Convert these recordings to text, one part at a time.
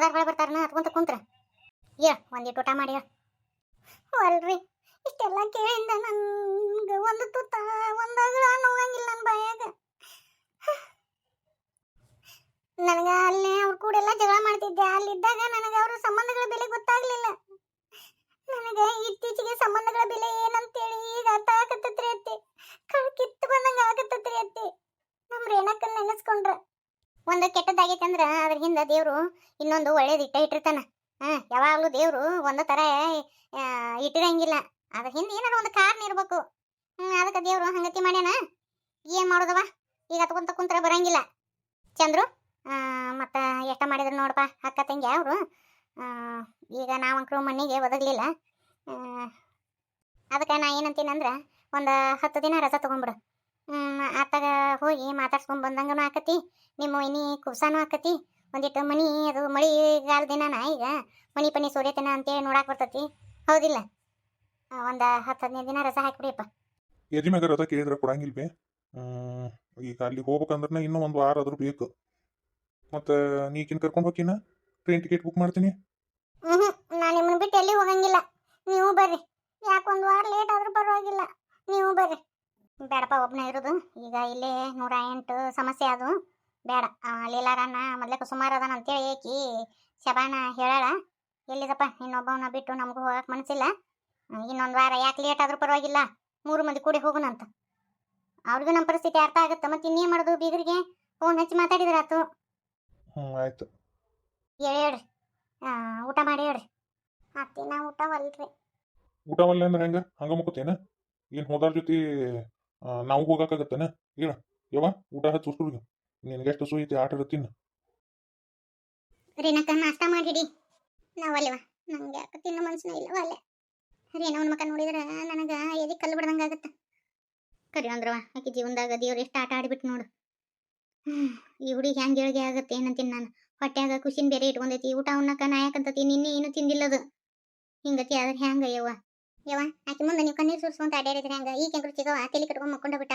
ಹೋದಾರ ಹೊಳೆ ಬರ್ತಾರನ ಹತ್ಕೊಂತ ಕುಂತ್ರ. ಏ ಒಂದಿಟ್ಟು ಊಟ ಮಾಡಿ ಅಲ್ರಿ, ಇಷ್ಟೆಲ್ಲ ಕೇಳಿಂದ ನನ್ಗೆ ಒಂದು ತುತ್ತ ಒಂದಾಗ ನೋವಂಗಿಲ್ಲ ನನ್ನ ಬಾಯಾಗ. ನನಗೆ ಅಲ್ಲೇ ಅವ್ರ ಕೂಡ ಎಲ್ಲ ಜಗಳ ಮಾಡ್ತಿದ್ದೆ. ಅಲ್ಲಿದ್ದಾಗ ನನಗೆ ಅವ್ರ ಸಂಬಂಧಗಳ ಬೆಲೆ ಗೊತ್ತಾಗ್ಲಿಲ್ಲ. ನನಗೆ ಇತ್ತೀಚೆಗೆ ಸಂಬಂಧಗಳ ಬೆಲೆ ಏನಂತೇಳಿ ಈಗ ಅರ್ಥ ಆಗತ್ತತ್ರಿ ಅತ್ತಿ. ಕಳ್ ಕಿತ್ತು ಬಂದಂಗೆ ಆಗತ್ತತ್ರಿ ಅತ್ತಿ. ನಮ್ಮ ರೇಣಕ್ಕನ್ನ ನೆನೆಸ್ಕೊಂಡ್ರ? ಒಂದು ಕೆಟ್ಟದಾಗೈತೆ ಅಂದ್ರೆ ಅದ್ರ ಹಿಂದ ದೇವ್ರು ಇನ್ನೊಂದು ಒಳ್ಳೇದು ಇಟ್ಟ ಇಟ್ಟಿರ್ತಾನ. ಹಾಂ, ಯಾವಾಗ್ಲೂ ದೇವ್ರು ಒಂದ ತರ ಇಟ್ಟಿರಂಗಿಲ್ಲ. ಅದ್ರ ಹಿಂದೆ ಏನಾರ ಒಂದು ಕಾರಣ ಇರ್ಬೇಕು. ಹ್ಮ್, ಅದಕ್ಕೆ ದೇವ್ರು ಹಂಗತಿ ಮಾಡ್ಯಾನ. ಏನ್ ಮಾಡೋದವ? ಈಗ ಅತ್ಕೊಂತ ಕುಂತ್ರ ಬರಂಗಿಲ್ಲ. ಚಂದ್ರು ಮತ್ತ ಎಷ್ಟ ಮಾಡಿದ್ರು ನೋಡಪ್ಪ, ಅಕ್ಕ ತಂಗಿ ಅವರು. ಈಗ ನಾವಂಕರು ಮನೆಗೆ ಒದಗ್ಲಿಲ್ಲ. ಅದಕ್ಕೆ ನಾ ಏನಂತೀನಂದ್ರ, ಒಂದು ಹತ್ತು ದಿನ ರಜಾ ಆತಾಗ ಹೋಗಿ ಮಾತಾಡ್ಸ್ಕೊಂಡ್ ಬಂದಂಗನು ಆಕತಿ ನಿಮ್ಮ ಮನಿ ಕುಬ್ಸಾನು ಆಕತಿ. ಒಂದಿಟ್ಟು ಮನಿ ಅದು ಮಳಿಗಾಲ ದಿನಾನ ಈಗ ಮನಿ ಪನಿ ಸೂರ್ಯತನ ಅಂತೇಳಿ ನೋಡಾಕ್ ಬರ್ತತಿ. ಹೌದಿಲ್ಲ? ಒಂದ ಹತ್ತು ಹದಿನೈದು ದಿನ ರಸ ಹಾಕ್ಬಿಡಿಯಪ್ಪ. ಎದಿ ಮ್ಯಾಗ ರಥ ಕೇಳಿದ್ರೆ ಕೊಡಂಗಿಲ್ವೇ? ಹ್ಮ್, ಈಗ ಅಲ್ಲಿ ಹೋಗ್ಬೇಕಂದ್ರೆ ಇನ್ನೂ ಒಂದು ವಾರ ಆದ್ರೂ ಬೇಕು. ಮತ್ತೆ ನೀಕಿನ್ ಕರ್ಕೊಂಡು ಹೋಗಿನ ಟ್ರೈನ್ ಟಿಕೆಟ್ ಬುಕ್ ಮಾಡ್ತೀನಿ? ಹ್ಞೂ ನಾನು ನಿಮ್ಮನ್ನ ಬಿಟ್ಟು ಎಲ್ಲಿ ಹೋಗಂಗಿಲ್ಲ. ನೀವು ಬರ್ರಿ. ಯಾಕೊಂದು ವಾರ ಲೇಟ್ ಆದ್ರೂ ಪರವಾಗಿಲ್ಲ. ನೀವು ಬರ್ರಿ. ಬೇಡಪ್ಪ ಒಬ್ಬನೇ ಇರೋದು. ಈಗ ಇಲ್ಲೇ ನೂರ ಎಂಟು ಸಮಸ್ಯೆ ಅದು. ಬೇಡ. ಲೀಲಾರಣ್ಣ ಲೀಲಾರನ್ನ ಮೊದ್ಲೇ ಸುಮಾರು ಅದಾನ ಅಂತೇಳಿ ಏಕಿ ಶಬಾನ ಹೇಳಾಳ. ಎಲ್ಲಿದಪ್ಪ? ಇನ್ನೊಬ್ಬವನ್ನ ಬಿಟ್ಟು ನಮಗೂ ಹೋಗಕ್ಕೆ ಮನಸ್ಸಿಲ್ಲ ಇನ್ನೊಂದು ವಾರ ಯಾಕೆ ಲೇಟ್ ಆದ್ರೂ ಪರವಾಗಿಲ್ಲ. ಮೂರು ಮಂದಿ ಕೂಡಿ ಹೋಗೋಣಂತ ಅವ್ರಿಗೂ ನಮ್ಮ ಪರಿಸ್ಥಿತಿ ಅರ್ಥ ಆಗುತ್ತೆ? ಮತ್ತೆ ಇನ್ನೇನು ಮಾಡೋದು ಬೀಗರಿಗೆ ಫೋನ್ ಹಚ್ಚಿ ಮಾತಾಡಿದ್ರಾತು. ಆತು ಆಯ್ತು. ಹೇಳಿ ಹೇಳ್ರಿ. ಊಟ ಮಾಡಿ ಹೇಳ್ರಿ. ಅತ್ತಿ ನಾ ಊಟ ಒಲ್ರಿ. ಊಟ ಒಲ್ಲೆ ಅಂದ್ರೆ ಹೆಂಗ? ಹಂಗ ಮುಕ್ಕತ್ತೇನ ಏನು ಹೋದಾರ ಜೊತೆ ನಾವು ಹೋಗಕ್ಕಾಗತ್ತೇನ ಹೇಳ ಯವ್ವ, ಊಟ ಹಚ್ಚು ಉಸ್ಟುರ್ಗೆ ನಿನಗೆಷ್ಟು ಸುಯ್ತಿ ಆಟ ತಿನ್ನು. ರೇನಕ್ಕ ನಾಷ್ಟ ಮಾಡಿಡಿ ನಾವಲ್ವ ನಂಗೆ ಯಾಕೆ ತಿನ್ನೋ ಮನ್ಸನ ಇಲ್ಲ ಅಲ್ಲೇ? ರೀನವನ ಮಕ್ಕ ನೋಡಿದ್ರೆ ನನಗೆ ಎದಿ ಕಲ್ಲು ಬಿಡ್ದಂಗೆ ಆಗತ್ತೆ. ಕರಿ ಅಂದ್ರವ ಆಕೆ ಜೀವನದಾಗ ದೇವ್ರು ಎಷ್ಟು ಆಟ ಆಡಿಬಿಟ್ಟು ನೋಡು. ಈ ಹುಡುಗಿ ಹೆಂಗೆ ಹೇಳಿಗೆ ಆಗತ್ತೆ ಏನಂತೀನಿ ನಾನು? ಹೊಟ್ಯಾಗ ಖುಷಿನ ಬೇರೆ ಇಟ್ಕೊಂಡೈತಿ, ಊಟ ಉಣ್ಣಕ್ಕ ನಾಯಕಂತತಿ ನಿನ್ನೆ ಏನು ತಿಂದಿಲ್ಲದು. ಹಿಂಗತಿ ಆದ್ರೆ ಹೆಂಗ ಯವ್ವ ಯವ್ವ ಆಕೆ ಮುಂದೆ ನೀವು ಕಣ್ಣೀರು ಸುರಿಸ್ಕೊಂತ ಅಡ್ಯಾಡಿದ್ರೆ ಹಂಗ. ಈ ಕೆಂಕರು ಚಿಗವ ತಲೆ ಕಟ್ಕೊಂಡ್ ಮಕ್ಕೊಂಡ ಬಿಟ್ಟ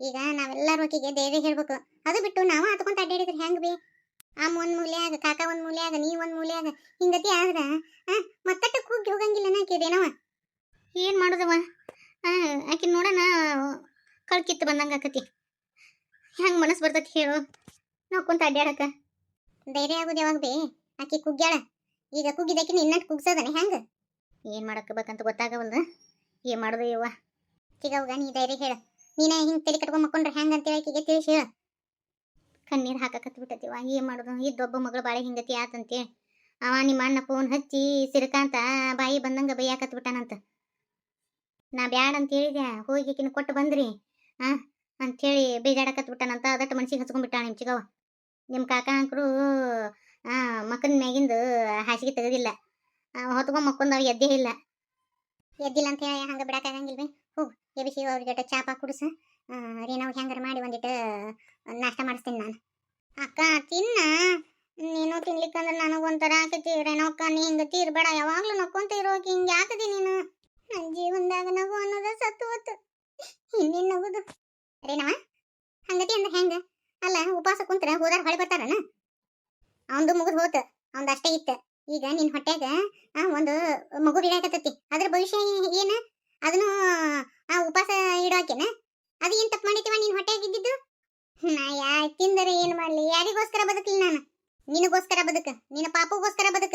ಈಗ ನಾವೆಲ್ಲರೂ ಆಕಿಗೆ ಧೈರ್ಯ ಹೇಳ್ಬೇಕು. ಅದು ಬಿಟ್ಟು ನಾವು ಹತ್ಕೊಂತ ಅಡ್ಡಾಡಿದ್ರೆ ಹೆಂಗ್ ಬಿ? ಅಮ್ಮ ಒಂದ್ ಮೂಲ್ಯಾಗ ಕಾಕ ಒಂದ್ ಮೂಲ್ಯಾಗ ನೀ ಒಂದ್ ಮೂಲ್ಯಾಗ ಹಿಂಗತಿ ಆದ್ರ ಮತ್ತಟ್ಟ ಕೂಗಿ ಹೋಗಂಗಿಲ್ಲ ಆಕಿದೇನವ ಏನ್ ಮಾಡುದವ ಆಕಿ ನೋಡೋಣ ಕಳ್ಕಿತ್ತು ಬಂದಂಗ ಆಕತಿ. ಹೆಂಗ್ ಮನಸ್ ಬರ್ತೈತಿ ಹೇಳು. ನಾವು ಕುಂತ ಅಡ್ಯಾಡಕ. ಧೈರ್ಯ ಆಗೋದು ಯಾವಾಗ ಬಿ? ಆಕಿ ಕುಗ್ಗ್ಯಾಳ. ಈಗ ಕುಗ್ಗಿದಾಕಿ ಇನ್ನಟ್ಟು ಕುಗ್ಸದನೆ ಹೆಂಗ? ಏನ್ ಮಾಡಕ್ ಬೇಕಂತ ಗೊತ್ತಾಗವಲ್ದ? ಏನ್ ಮಾಡುದು ಯವ್ವ? ಚಿಗವ್ಗ ನೀ ಧೈರ್ಯ ಹೇಳ. ನೀನ ಹಿಂಗೆ ತಲೆ ಕಟ್ಕೊಂಡು ಮಕ್ಕೊಂಡ್ರೆ ಹೆಂಗೆ ಅಂತೇಳಿ ಆಕೆಗೆ ತಿಳಿಸಿ ಹೇಳ. ಕಣ್ಣೀರ್ ಹಾಕಕತ್ಬಿಟ್ಟತಿವ ಬಿಟ್ಟತಿವ ಏನ್ ಮಾಡುದು? ಇದ್ದೊಬ್ಬ ಮಗಳು ಬಾಳೆ ಹಿಂಗತಿ ಆತಂತೆ ಅವ ನಿಮ್ಮ ಅಣ್ಣ ಫೋನ್ ಹಚ್ಚಿ ಸಿರಕಾಂತ ಬಾಯಿ ಬಂದಂಗ ಬೈಯಾಕತ್ ಬಿಟ್ಟಾನಂತ. ನಾ ಬ್ಯಾಡ ಅಂತ ಹೇಳಿದೆ ಹೋಗಿ ಆಕಿನ ಕೊಟ್ಟು ಬಂದ್ರಿ ಹಾಂ ಅಂಥೇಳಿ ಬೇಜಾಡಕತ್ ಬಿಟ್ಟಾನಂತ ಅದಟ್ಟು ಮನ್ಸಿಗೆ ಹಚ್ಕೊಂಡ್ಬಿಟ್ಟಾನ ನಿಮ್ ಚಿಗವ ನಿಮ್ಮ ಕಾಕ ಅಂಕರು ಆ, ಮಕ್ಕನ ಮ್ಯಾಗಿಂದ ಹಾಸಿಗೆ ತೆಗೆದಿಲ್ಲ. ಹೊತ್ಕೊಂಡ್ ಮಕ್ಕೊಂದವ್ ಎದ್ದೇ ಇಲ್ಲ. ಎದ್ದಿಲ್ಲ ಅಂತ ಹೇಳಿ ಹಂಗ ಬಿಡಕ್ಕಾಗಂಗಿಲ್ವಿ ಹೋಗ್ ಎಬಿಸಿ ಜೊತೆ ಚಾಪ ಕುಡಿಸ. ರೀನಾವ್ ಹೆಂಗಾರ ಮಾಡಿ ಒಂದಿಟ್ಟು ನಾಷ್ಟ ಮಾಡಿಸ್ತೀನಿ ನಾನು. ಅಕ್ಕ, ತಿನ್ನ. ನೀನು ತಿನ್ಲಿಕ್ಕಂದ್ರೆ ನನಗೆ ಒಂಥರ ಆಕತಿ. ರೇಣೋಕ್ಕ ನೀ ಹಿಂಗತಿ ಇರಬೇಡ ಯಾವಾಗ್ಲೂ ನಕ್ಕೊಂತ ಇರೋಕೆ ಹಿಂಗೆ ಯಾಕದಿ ನೀನು? ನನ್ನ ಜೀವನದಾಗ ನಗು ಅನ್ನೋದ ಸತ್ತು ಹೋತು. ಇನ್ನೇನು ನಗುದು? ರೇಣವ ಹಂಗತಿ ಅಂದ್ರೆ ಹೆಂಗ? ಅಲ್ಲ ಉಪವಾಸ ಕುಂತ್ರ ಹೋದಾರ ಹೊಳೆ ಬರ್ತಾರನ? ಅವಂದು ಮುಗಿದು ಹೋತ. ಅವಂದು ಅಷ್ಟೇ ಇತ್ತ. ಈಗ ನಿನ್ನ ಹೊಟ್ಯಾಗ ಆ, ಒಂದು ಮಗು ಬೀಳಾಕತ್ತತಿ. ಅದ್ರ ಭವಿಷ್ಯ ಏನು? ಅದನ್ನು ಆ ಉಪವಾಸ ಇಡೋಕೆನ? ಅದು ಏನು ತಪ್ಪು ಮಾಡಿತೀವ ನಿನ್ನ ಹೊಟ್ಯಾಗ ಇದ್ದಿದ್ದು? ನಾ ಯಾ ತಿಂದರೆ ಏನ್ ಮಾಡಲಿ? ಯಾರಿಗೋಸ್ಕರ ಬದುಕಲಿ ನಾನು? ನಿನಗೋಸ್ಕರ ಬದುಕ? ನಿನ್ನ ಪಾಪುಗೋಸ್ಕರ ಬದುಕ?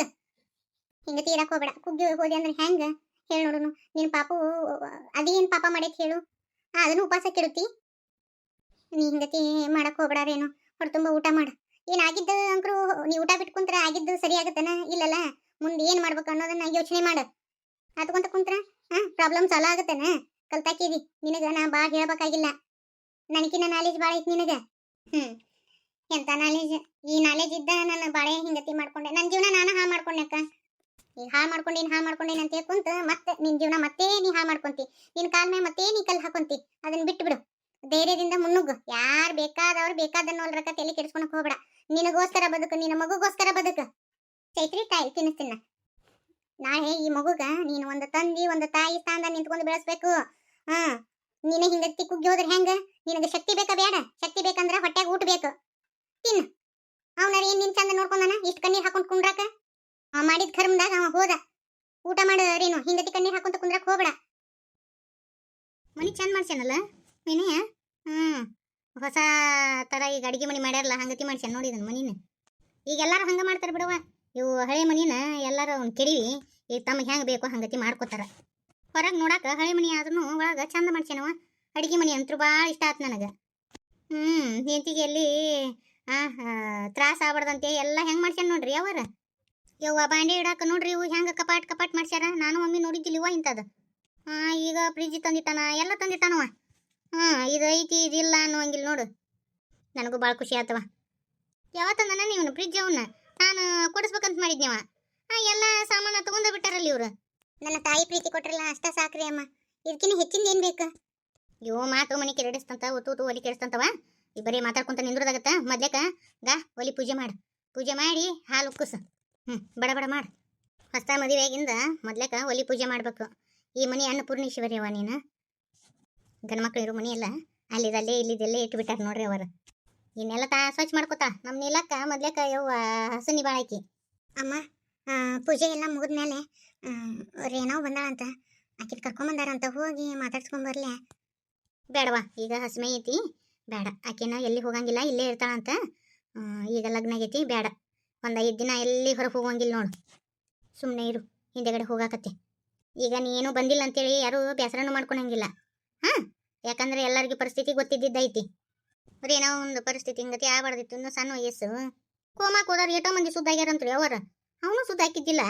ಹಿಂಗ ತೀರಕ್ ಹೋಗ್ಬೇಡ. ಕುಗ್ಗಿ ಹೋದೆ ಅಂದ್ರೆ ಹೆಂಗ? ಹೇಳಿ ನೋಡುನು. ನಿನ್ನ ಪಾಪು ಅದೇನ್ ಪಾಪ ಮಾಡೈತಿ ಹೇಳು? ಅದನ್ನು ಉಪವಾಸ ಕೆಡುತ್ತಿ ನೀ ಹಿಂಗತಿ ಮಾಡಕ್ ಹೋಗ್ಬೇಡಾರೇನು ಹೊರ ತುಂಬ ಊಟ ಮಾಡು. ಏನ್ ಆಗಿದ್ದ ಅಂಕ್ರು? ನೀ ಊಟ ಬಿಟ್ಕೊಂತ್ರ ಆಗಿದ್ದು ಸರಿ ಆಗತ್ತನ? ಇಲ್ಲಲ್ಲ? ಮುಂದೆ ಏನು ಮಾಡ್ಬೇಕು ಅನ್ನೋದನ್ನ ಯೋಚನೆ ಮಾಡು. ಅದ್ಕೊಂತ ಕುಂತ್ರ. ಹಾ ಪ್ರಾಬ್ಲಮ್ ಸಾಲ ಆಗತ್ತನ? ಕಲ್ತಾಕಿದಿ ನಿನಗ ನಾ ಬಾ ಹೇಳ್ಬೇಕಾಗಿಲ್ಲ. ನನಗಿನ್ನ ನಾಲೇಜ್ ಭಾಳ ಐತಿ ನಿನಗ. ಹ್ಮ್. ಎಂತ ನಾಲೇಜ್ ಈ ನಾಲೇಜ್ ಇದ್ದ ನಾನು ಬಾಳೆ ಹಿಂಗತಿ ಮಾಡ್ಕೊಂಡೆ. ನನ್ನ ಜೀವನ ನಾನು ಹಾ ಮಾಡ್ಕೊಂಡೆ ಅಕ್ಕ. ಈಗ ಹಾ ಮಾಡ್ಕೊಂಡೇನು ಹಾ ಮಾಡ್ಕೊಂಡೇನು ಅಂತ ಕುಂತ ಮತ್ತೆ ನಿನ್ ಜೀವನ ಮತ್ತೆ ನೀ ಹಾ ಮಾಡ್ಕೊಂತಿ. ನಿನ್ನ ಕಾಲ್ ಮೇಲೆ ಮತ್ತೆ ನೀ ಕಲ್ಲು ಹಾಕೊಂತಿ. ಅದನ್ನ ಬಿಟ್ಟು ಬಿಡು ಧೈರ್ಯದಿಂದ ಮುನ್ನುಗ್ಗು. ಯಾರ್ ಬೇಕಾದವ್ರು ಬೇಕಾದನ್ನೋಲ್ರಕ ತಲೆ ಕೆಡಿಸ್ಕೊಳಕ್ ಹೋಗ್ಬೇಡ. ನಿನಗೋಸ್ಕರ ಬದುಕು, ನಿನ್ನ ಮಗುಗೋಸ್ಕರ ಬದುಕು. ಚೈತ್ರಿ ತಾಯಿ ತಿನ್ನಿಸ್ತೀನ ನಾಳೆ ಈ ಮಗುಗ ನೀನು ಒಂದು ತಂದಿ, ಒಂದು ತಾಯಿ ಸ್ಥಾನದ ನಿಂತ್ಕೊಂಡು ಬೆಳೆಸ್ಬೇಕು. ಹಾ ನಿನ್ನ ಹಿಂಗತಿ ಕುಗ್ಗಿ ಹೋದ್ರೆ ಹೆಂಗ? ನಿನಗೆ ಶಕ್ತಿ ಬೇಕಾ ಬೇಡ? ಶಕ್ತಿ ಬೇಕಂದ್ರ ಹೊಟ್ಟೆಗೆ ಊಟ ಬೇಕು. ತಿನ್ನು. ಅವನರ ಏನ್ ನಿನ್ ಚಂದ ನೋಡ್ಕೊಂಡಾನ? ಇಷ್ಟ ಕಣ್ಣೀರ್ ಹಾಕೊಂಡ್ ಕುಂಡ್ರಾಕ? ಅವ ಮಾಡಿದ ಕರ್ಮದಾಗ ಅವ ಹೋದ. ಊಟ ಮಾಡ ರೀನು ಹಿಂಗತಿ ಕಣ್ಣೀರ್ ಹಾಕೊಂತ ಕುಂದ್ರಾಕ ಹೋಗ್ಬೇಡ. ಮನಿ ಚಂದ ಮಾಡ್ಸ್ಯಾನಲ್ಲ? ವಿನಯ ಹ್ಮ್. ಹೊಸ ತರ ಈಗ ಅಡಿಗೆ ಮನೆ ಮಾಡ್ಯಾರಲ್ಲ, ಹಂಗತಿ ಮಾಡ್ಸ್ಯಾನ ನೋಡಿ ಇದನ್ನ ಮನಿನ. ಈಗ ಎಲ್ಲರೂ ಹಂಗೆ ಮಾಡ್ತಾರ ಬಿಡವ ಇವು ಹಳೆ ಮನಿನ ಎಲ್ಲರೂ ಅವ್ನು ಕೆಡಿವಿ, ಈಗ ತಮಗೆ ಹೆಂಗ್ ಬೇಕೋ ಹಂಗತಿ ಮಾಡ್ಕೋತಾರ. ಹೊರಗೆ ನೋಡಾಕ ಹಳೆ ಮನೆ ಆದ್ರೂ ಒಳಗೆ ಚಂದ ಮಾಡ್ಸ್ಯಾನವ ಅಡಿಗೆ ಮನೆ ಅಂತೂ ಭಾಳ ಇಷ್ಟ ಆತ್ ನನಗೆ. ಹ್ಮ್ ಹೆಂತಿಗೆ ಎಲ್ಲಿ ತ್ರಾಸ ಆಗ್ಬಾರ್ದಂತೆ ಎಲ್ಲ ಹೆಂಗ್ ಮಾಡ್ಸ್ಯಾನ ನೋಡ್ರಿ ಅವರ? ಯವ್ವ ಬಾಂಡೆ ಇಡಾಕ ನೋಡ್ರಿ ಇವು ಹೆಂಗ ಕಪಾಟ್ ಕಪಾಟ್ ಮಾಡ್ಸ್ಯಾರ. ನಾನು ಮಮ್ಮಿ ನೋಡಿದ್ದಿಲ್ಲ ಇವ ಇಂಥದ್ದು ಈಗ ಫ್ರಿಜ್ ತಂದಿಟ್ಟಾನ, ಎಲ್ಲ ತಂದಿಟ್ಟಾನವ ಹಾ, ಇದು ಐತಿ ಇದಿಲ್ಲ ಅನ್ನುವಂಗಿಲ್ಲ ನೋಡು. ನನಗೂ ಭಾಳ ಖುಷಿ ಆತವ. ಯಾವತ್ತಂದನ ನೀವು ಫ್ರಿಜ್ ಅವನ್ನ ನಾನು ಕೊಡಿಸ್ಬೇಕಂತ ಮಾಡಿದ್ನಿವ ಎಲ್ಲ ಸಾಮಾನು ತಗೊಂಡ ಬಿಟ್ಟಾರಲ್ಲ ಇವರು. ನನ್ನ ತಾಯಿ ಪ್ರೀತಿ ಕೊಟ್ರಲ್ಲ, ಅಷ್ಟ ಸಾಕ್ರಿ ಅಮ್ಮ. ಇದಕ್ಕಿಂತ ಹೆಚ್ಚಿಂದ ಏನು ಬೇಕು? ಯೋ ಮಾತು ಮನೆ ಕೆರಡಿಸ್ತಂತ, ಒತ್ತು ಒತ್ತು ಒಲಿ ಕೆಡಿಸ್ತಂತವ ಈ ಮಾತಾಡ್ಕೊಂತ ನಿಂದ್ರದಾಗತ್ತ? ಮೊದ್ಲೇಕ? ಗಾ, ಒಲಿ ಪೂಜೆ ಮಾಡು. ಪೂಜೆ ಮಾಡಿ ಹಾಲು ಕುಸು ಹ್ಞೂ ಬಡ ಬಡ ಮಾಡು. ಹೊಸ ಮದುವೆಯಾಗಿಂದ ಮೊದ್ಲೇಕ ಒಲಿ ಪೂಜೆ ಮಾಡ್ಬೇಕು. ಈ ಮನಿ ಅನ್ನಪೂರ್ಣೇಶ್ವರಿ ಅವ ನೀನು. ಗಂಡ್ಮಕ್ಳು ಇರೋ ಮನೆ ಎಲ್ಲ ಅಲ್ಲಿದಲ್ಲೇ ಇಲ್ಲಿದಲ್ಲೇ ಇಟ್ಬಿಟ್ಟಾರ ನೋಡ್ರಿ ಅವರು. ಇನ್ನೆಲ್ಲ ತಾ ಸ್ವಚ್ಛ ಮಾಡ್ಕೋತಾ ನಮ್ಮ ನೀಲಕ್ಕ ಮೊದ್ಲೇಕ ಯವ್ವ ಹಸನಿ ನಿಭಾಳಕಿ ಅಮ್ಮ ಪೂಜೆ ಎಲ್ಲ ಮುಗಿದ್ಮೇಲೆ ರೇನೋ ಬಂದಾಳಂತ. ಆಕಿನ ಕರ್ಕೊಂಬಂದಾರಂತ ಹೋಗಿ ಮಾತಾಡ್ಸ್ಕೊಂಬರ್ಲೆ ಬೇಡವಾ ಈಗ ಹಸ್ಮೆ ಐತಿ. ಬೇಡ ಆಕಿನ ಎಲ್ಲಿ ಹೋಗಂಗಿಲ್ಲ ಇಲ್ಲೇ ಇರ್ತಾಳಂತ. ಈಗ ಲಗ್ನ ಆಗೈತಿ ಬೇಡ ಒಂದು ಐದು ದಿನ ಎಲ್ಲಿ ಹೊರಗೆ ಹೋಗಂಗಿಲ್ಲ ನೋಡು. ಸುಮ್ಮನೆ ಇರು, ಹಿಂದೆಗಡೆ ಹೋಗಾಕತ್ತೆ. ಈಗ ನೀನು ಬಂದಿಲ್ಲ ಅಂತೇಳಿ ಯಾರು ಬೇಸರನೂ ಮಾಡ್ಕೊಳಂಗಿಲ್ಲ. ಹಾಂ? ಯಾಕಂದ್ರೆ ಎಲ್ಲರಿಗೂ ಪರಿಸ್ಥಿತಿ ಗೊತ್ತಿದ್ದೈತಿ ಏನೋ ಒಂದು ಪರಿಸ್ಥಿತಿ ಹಿಂಗತಿ ಆಗ್ಬಾರ್ದಿತ್ತು, ಇನ್ನು ಸಣ್ಣ ವಯಸ್ಸು. ಕೋಮಾಕ್ ಹೋದವ್ರು ಏಟೋ ಮಂದಿ ಸುದ್ದಾಗ್ಯಾರಂತ್ರಿ ಅವರ. ಅವನು ಸುದ್ದ ಹಾಕಿದ್ದಿಲ್ಲ.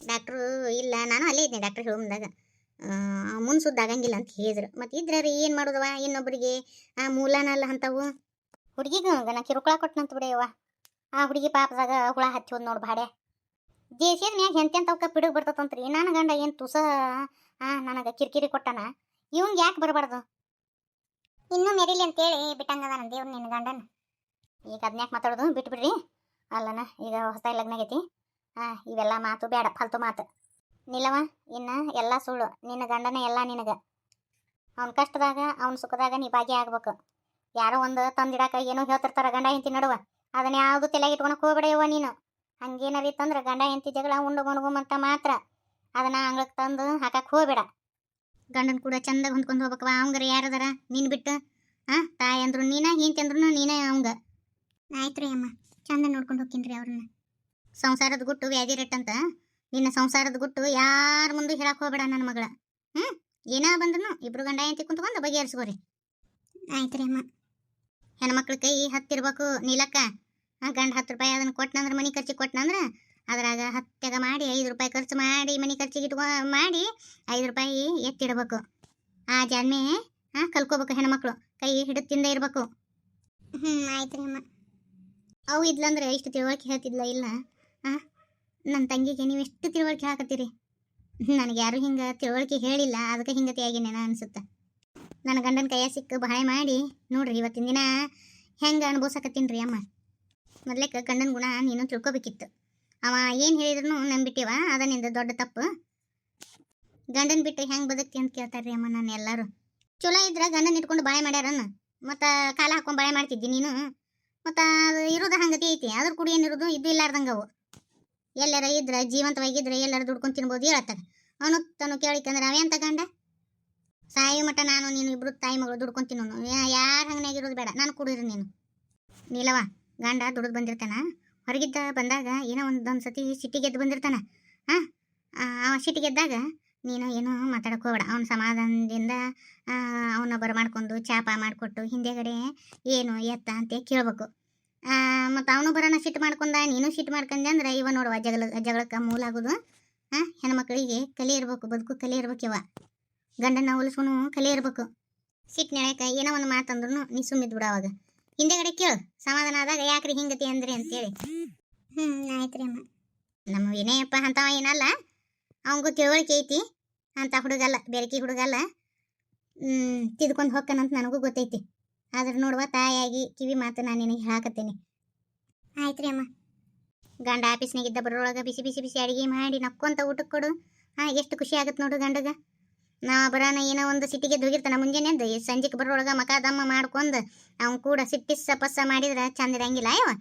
ಡಾಕ್ಟ್ರು ಇಲ್ಲ, ನಾನು ಅಲ್ಲೇ ಇದ್ದೆ ಡಾಕ್ಟ್ರ್ ಹೇಳಂದಾಗ ಮುಂದೆ ಸುದ್ದ ಆಗಂಗಿಲ್ಲ ಅಂತ ಹೇಳಿದ್ರು. ಮತ್ತೆ ಇದ್ರೆ ರೀ ಏನು ಮಾಡೋದವ ಇನ್ನೊಬ್ಬರಿಗೆ ಆ ಮೂಲನಲ್ಲ ಅಂತವು. ಹುಡುಗಿಗೆ ನಾ ಕಿರುಕುಳ ಕೊಟ್ಟನಂತ ಬಿಡೆಯವ್ವ ಆ ಹುಡುಗಿ ಪಾಪದಾಗ ಹುಳ ಹಚ್ಚಿ ಹೋದ್ ನೋಡಿ ಬಾಡೆ ದೇಶದ ಮ್ಯಾಗ ಎಂತೆಂತವಕ್ಕ ಪಿಡುಗ್ ಬರ್ತದಂತ್ರಿ. ನನ್ನ ಗಂಡ ಏನು ತುಸ ನನಗೆ ಕಿರಿಕಿರಿ ಕೊಟ್ಟನ? ಇವಂಗೆ ಯಾಕೆ ಬರಬಾರ್ದು? ಇನ್ನೂ ಮೆರಿಲಿ ಅಂತೇಳಿ ಬಿಟ್ಟಂಗದ ನನ್ನ ದೇವ್ರು ನಿನ್ನ ಗಂಡನ. ಈಗ ಅದನ್ಯಾಕೆ ಮಾತಾಡೋದು? ಬಿಟ್ಬಿಡ್ರಿ. ಅಲ್ಲನ, ಈಗ ಹೊಸದಾಗಿ ಲಗ್ನ ಆಗೈತಿ. ಆ, ಇವೆಲ್ಲ ಮಾತು ಬೇಡ ಫಲ್ತು ಮಾತು. ನಿಲ್ಲವ ಇನ್ನ ಎಲ್ಲ ಸುಳ್ಳು. ನಿನ್ನ ಗಂಡನ ಎಲ್ಲ ನಿನಗ. ಅವ್ನ ಕಷ್ಟದಾಗ, ಅವ್ನ ಸುಖದಾಗ ನೀ ಭಾಗಿ ಆಗ್ಬೇಕು. ಯಾರೋ ಒಂದು ತಂದಿಡಾಕ ಏನೋ ಹೇಳ್ತಿರ್ತಾರ ಗಂಡ ಹೆಂತಿ ನಡುವ. ಅದನ್ನ ಯಾವುದು ತಲೆಗೆ ಇಟ್ಕೊಳಕ್ ಹೋಗ್ಬೇಡಯವ್ವ ನೀನು. ಹಂಗೇನಾರ ಇತ್ತಂದ್ರೆ ಗಂಡ ಹೆಂಡತಿ ಜಗಳ ಉಂಡು ಮಣಗುಮಂತ ಮಾತ್ರ. ಅದನ್ನ ಅಂಗಳಕ್ಕೆ ತಂದು ಹಾಕಕ್ಕೆ ಹೋಗ್ಬೇಡ. ಗಂಡನ್ ಕೂಡ ಚಂದಾಗ ಹೊಂದ್ಕೊಂಡು ಹೋಗ್ಬೇಕವ ಅವಂಗರ ಯಾರದಾರ ನೀನು ಬಿಟ್ಟು. ಆ, ತಾಯಿ ಅಂದ್ರು ನೀನ ಏನು ಅಂದ್ರು ನೀನೇ, ಅವಂಗ. ಆಯ್ತು ರೀ ಅಮ್ಮ. ಚಂದ ನೋಡ್ಕೊಂಡು ಹೋಗ್ತೀನಿ ಅವ್ರನ್ನ. ಸಂಸಾರದ ಗುಟ್ಟು ವ್ಯಾಧಿ ರೆಟ್ಟಂತ ನಿನ್ನ ಸಂಸಾರದ ಗುಟ್ಟು ಯಾರ ಮುಂದೆ ಹೇಳಕ್ ಹೋಗ್ಬೇಡ ನನ್ನ ಮಗಳ. ಹ್ಞೂ ಏನ ಬಂದ್ರು ಇಬ್ರು ಗಂಡ ಹೆಂಡತಿ ಕುಂತ್ಕೊಂಡು ಬಗೆಹರಿಸ್ಕೋರಿ. ರೀ ಅಮ್ಮ. ಹೆಣ್ಮಕ್ಳ ಕೈ ಹತ್ತಿರ್ಬೇಕು ನೀಲಕ್ಕ. ಗಂಡ ಹತ್ತು ರೂಪಾಯಿ ಅದನ್ನು ಕೊಟ್ಟನಂದ್ರೆ ಮನೆ ಖರ್ಚಿಗೆ ಕೊಟ್ಟನಂದ್ರ ಅದ್ರಾಗ ಹತ್ತಾಗ ಮಾಡಿ ಐದು ರೂಪಾಯಿ ಖರ್ಚು ಮಾಡಿ ಮನೆ ಖರ್ಚಿಗೆ ಇಟ್ಕೊ ಮಾಡಿ ಐದು ರೂಪಾಯಿ ಎತ್ತಿಡಬೇಕು. ಆ ಜನ್ಮೆ ಹಾಂ ಕಲ್ಕೋಬೇಕು ಹೆಣ್ಮಕ್ಳು. ಕೈ ಹಿಡಿದು ತಿಂದ ಇರಬೇಕು. ಹ್ಞೂ ಆಯ್ತು ಅಮ್ಮ. ಅವು ಇದ್ಲಂದ್ರೆ ಇಷ್ಟು ತಿಳುವಳಿಕೆ ಹೇಳ್ತಿದ್ಲ ಇಲ್ಲ? ಹಾಂ ನನ್ನ ತಂಗಿಗೆ ನೀವು ಎಷ್ಟು ತಿಳುವಳಿಕೆ ಹಾಕತ್ತೀರಿ? ನನಗೆ ಯಾರು ಹಿಂಗೆ ತಿಳುವಳಿಕೆ ಹೇಳಿಲ್ಲ. ಅದಕ್ಕೆ ಹಿಂಗತಿ ಆಗಿನೇನ ಅನ್ಸುತ್ತೆ. ನನ್ನ ಗಂಡನ ಕೈಯ ಸಿಕ್ಕ ಬಹಳ ಮಾಡಿ, ನೋಡ್ರಿ ಇವತ್ತಿನ ದಿನ ಹೆಂಗೆ ಅನುಭವಿಸಕತ್ತೀನಿ ರೀ ಅಮ್ಮ. ಮೊದ್ಲೇಕ ಗಂಡನ ಗುಣ ನೀನು ತಿಳ್ಕೊಬೇಕಿತ್ತು. ಅವ ಏನು ಹೇಳಿದ್ರು ನಂಬಿಟ್ಟಿವ ಅದ ನಿಂದ ದೊಡ್ಡ ತಪ್ಪು. ಗಂಡನ್ ಬಿಟ್ಟು ಹೆಂಗೆ ಬದುಕ್ತಿ ಅಂತ ಕೇಳ್ತಾರ್ರಿ ಅಮ್ಮ ನಾನು ಎಲ್ಲರೂ. ಚಲೋ ಇದ್ರ ಗಂಡನ ಇಟ್ಕೊಂಡು ಬಾಳೆ ಮಾಡ್ಯಾರನ್ನ ಮತ್ತು ಕಾಲ ಹಾಕೊಂಡು ಬಾಳೆ ಮಾಡ್ತಿದ್ದಿ ನೀನು? ಮತ್ತು ಅದು ಇರೋದು ಹಂಗತಿ ಐತಿ ಅದ್ರ ಕುಡಿ ಏನಿರೋದು ಇದು ಇಲ್ಲಾರ್ದಂಗೆ ಅವು. ಎಲ್ಲಾರ ಇದ್ರೆ, ಜೀವಂತವಾಗಿದ್ರೆ ಎಲ್ಲಾರ ದುಡ್ಕೊಂಡು ತಿನ್ಬೋದು ಹೇಳ್ತಾರೆ ಅವನು ತನು ಕೇಳಿಕಂದ್ರೆ ಅವೆಂತ ಗಂಡ? ಸಾಯಿ ಮಠ ನಾನು, ನೀನು ಇಬ್ರು ತಾಯಿ ಮಗಳು ದುಡ್ಕೊಂಡು ತಿನ್ನೋನು. ಯಾರು ಹಂಗನಾಗಿರೋದು ಬೇಡ, ನಾನು ಕುಡಿದ್ರು ನೀನು. ನೀಲವ ಗಂಡ ದುಡ್ದು ಬಂದಿರ್ತಾನ? ಹೊರಗಿದ್ದ ಬಂದಾಗ ಏನೋ ಒಂದೊಂದು ಸತಿ ಸಿಟ್ಟಿಗೆದ್ದು ಬಂದಿರ್ತಾನೆ. ಹಾಂ? ಅವ ಸಿಟ್ಟಿಗೆದ್ದಾಗ ನೀನು ಏನೋ ಮಾತಾಡಕ್ಕೆ ಹೋಗ್ಬೇಡ. ಅವ್ನ ಸಮಾಧಾನದಿಂದ ಅವನ ಬರಮಾಡ್ಕೊಂಡು ಚಾಪ ಮಾಡಿಕೊಟ್ಟು ಹಿಂದೆಗಡೆ ಏನು ಎತ್ತ ಅಂತ ಕೇಳಬೇಕು. ಮತ್ತು ಅವನು ಬರೋಣ ಸಿಟ್ಟು ಮಾಡ್ಕೊಂಡ, ನೀನು ಸಿಟ್ಟು ಮಾಡ್ಕೊಂಡೆ ಅಂದ್ರೆ ಇವ ನೋಡುವ ಜಗಳ ಜಗಳಕ್ಕೆ ಮೂಲ ಆಗೋದು. ಹಾಂ? ಹೆಣ್ಮಕ್ಳಿಗೆ ಕಲೆ ಇರಬೇಕು, ಬದುಕು ಕಲೆ ಇರ್ಬೇಕು ಇವ. ಗಂಡನ ಹೊಲಿಸ್ಕೊನು ಕಲೆ ಇರಬೇಕು. ಸಿಟ್ಟು ನೆಳಕ ಏನೋ ಒಂದು ಮಾತಂದ್ರೂ ನೀ ಸುಮ್ಮಿದ್ಬಿಡ ಅವಾಗ. ಹಿಂದೆಗಡೆ ಕೇಳು. ಸಮಾಧಾನ ಆದಾಗ ಯಾಕ್ರಿ ಹಿಂಗತಿ ಅಂದ್ರಿ? ಅಂತೇಳಿ. ಹ್ಮ್ ಆಯ್ತು ರೀ ಅಮ್ಮ. ನಮ್ಮ ವಿನಯಪ್ಪ ಅಂತವ ಏನಲ್ಲ, ಅವಂಗೂ ತಿಳುವಳಿಕೆ ಐತಿ. ಅಂತ ಹುಡುಗಲ್ಲ, ಬೆರಕಿ ಹುಡುಗಲ್ಲ. ತಿದ್ಕೊಂಡು ಹೋಗ್ಕನಂತ ನನಗೂ ಗೊತ್ತೈತಿ. ಆದ್ರೆ ನೋಡುವ, ತಾಯಿಯಾಗಿ ಕಿವಿ ಮಾತು ನಾನು ನಿನಗೆ ಹೇಳಾಕತ್ತೀನಿ. ಆಯ್ತ್ರಿ ಅಮ್ಮ. ಗಂಡ ಆಫೀಸ್ನಾಗಿದ್ದ ಬರೋಳಗ ಬಿಸಿ ಬಿಸಿ ಬಿಸಿ ಅಡಿಗೆ ಮಾಡಿ ನಕ್ಕೊಂತ ಊಟಕ್ಕೆ ಕೊಡು. ಹಾಂ ಎಷ್ಟು ಖುಷಿ ಆಗತ್ತೆ ನೋಡು ಗಂಡಗ. ನಾ ಬರೋಣ ಏನೋ ಒಂದು ಸಿಟಿಗೆ ಹೋಗಿರ್ತಾನ ಮುಂಜಾನೆ ಎದ್ದು ಸಂಜೆಗೆ ಬರೋಳಗ ಮಕ ದಮ್ಮ ಮಾಡ್ಕೊಂಡು ಅವ್ನು ಕೂಡ ಸಿಟ್ಟಿಸ್ಸ ಪಸ್ಸ ಮಾಡಿದ್ರೆ ಚಂದ ಇರಂಗಿಲ್ಲ ಅಯ್ಯವ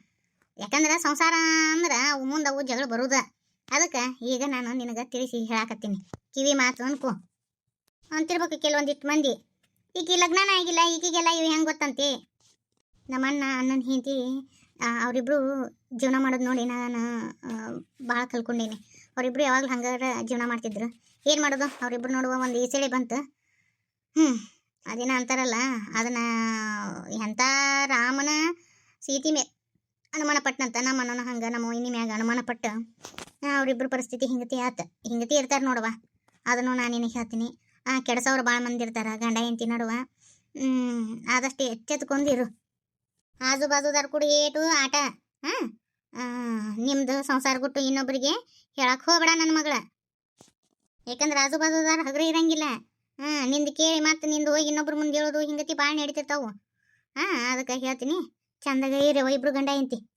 ಯಾಕಂದ್ರೆ ಸಂಸಾರ ಅಂದ್ರೆ ಅವು ಮುಂದೆ ಅವು ಜಗಳ ಬರುದ. ಅದಕ್ಕೆ ಈಗ ನಾನು ನಿನಗೆ ತಿಳಿಸಿ ಹೇಳಾಕತ್ತೀನಿ. ಕಿವಿ ಮಾತು ಅನ್ಕೋ. ಅಂತಿರ್ಬೇಕು ಕೆಲವೊಂದಿಷ್ಟು ಮಂದಿ. ಈಗ ಲಗ್ನನ ಆಗಿಲ್ಲ ಈಗೀಗೆಲ್ಲ ಇವು ಹೆಂಗೆ ಗೊತ್ತಂತೆ? ನಮ್ಮ ಅಣ್ಣ ಅಣ್ಣನ ಹೆಂಡತಿ ಅವರಿಬ್ರು ಜೀವನ ಮಾಡೋದು ನೋಡಿ ನಾನು ಭಾಳ ಕಲ್ಕೊಂಡೀನಿ. ಅವರಿಬ್ರು ಯಾವಾಗಲೂ ಹಂಗಾರ ಜೀವನ ಮಾಡ್ತಿದ್ರು. ಏನು ಮಾಡೋದು? ಅವರಿಬ್ಬರು ನೋಡುವ ಒಂದು ಈಸೆಳೆ ಬಂತು. ಹ್ಞೂ ಅದೇನ ಅಂತಾರಲ್ಲ, ಅದನ್ನ ಎಂಥ ರಾಮನ ಸೀತಿ ಮೇ ಅನುಮಾನ ಪಟ್ಟನಂತ ನಮ್ಮ ಅಣ್ಣನ ಹಂಗೆ, ನಮ್ಮ ಇನ್ನಿ ಮ್ಯಾಗ ಅನುಮಾನ ಪಟ್ಟು ಅವರಿಬ್ಬರು ಪರಿಸ್ಥಿತಿ ಹಿಂಗತಿ ಆತ. ಹಿಂಗತಿ ಇರ್ತಾರೆ ನೋಡುವ. ಅದನ್ನು ನಾನು ನಿನಗೆ ಹೇಳ್ತೀನಿ. ಕೆಡ್ಸೋರು ಭಾಳ ಮಂದಿ ಇರ್ತಾರೆ, ಗಂಡ, ಹೆಂಡತಿ ನಡುವ. ಆದಷ್ಟು ಎಚ್ಚೆತ್ಕೊಂಡಿರು ಆಜು ಬಾಜುದಾರ ಕೂಡ ಏಟು, ಆಟ. ಹಾಂ ನಿಮ್ದು ಸಂಸಾರ ಗುಟ್ಟು ಇನ್ನೊಬ್ಬರಿಗೆ ಹೇಳಕ್ಕೆ ಹೋಗಬೇಡ ನನ್ನ ಮಗಳ. ಯಾಕಂದ್ರೆ ಆಜು ಬಾಜುದಾರ ಹಗ್ರ ಇರಂಗಿಲ್ಲ. ಹಾಂ ನಿಂದು ಕೇಳಿ ಮತ್ತೆ ನಿಂದು ಹೋಗಿ ಇನ್ನೊಬ್ರು ಮುಂದೆ ಹೇಳೋದು ಹಿಂಗತಿ ಭಾಳ ನಡೀತಿರ್ತಾವು. ಹಾಂ, ಅದಕ್ಕೆ ಹೇಳ್ತೀನಿ. ಚಂದಾಗ ಇರವ ಇಬ್ರು ಗಂಡ ಹೆಂಡತಿ.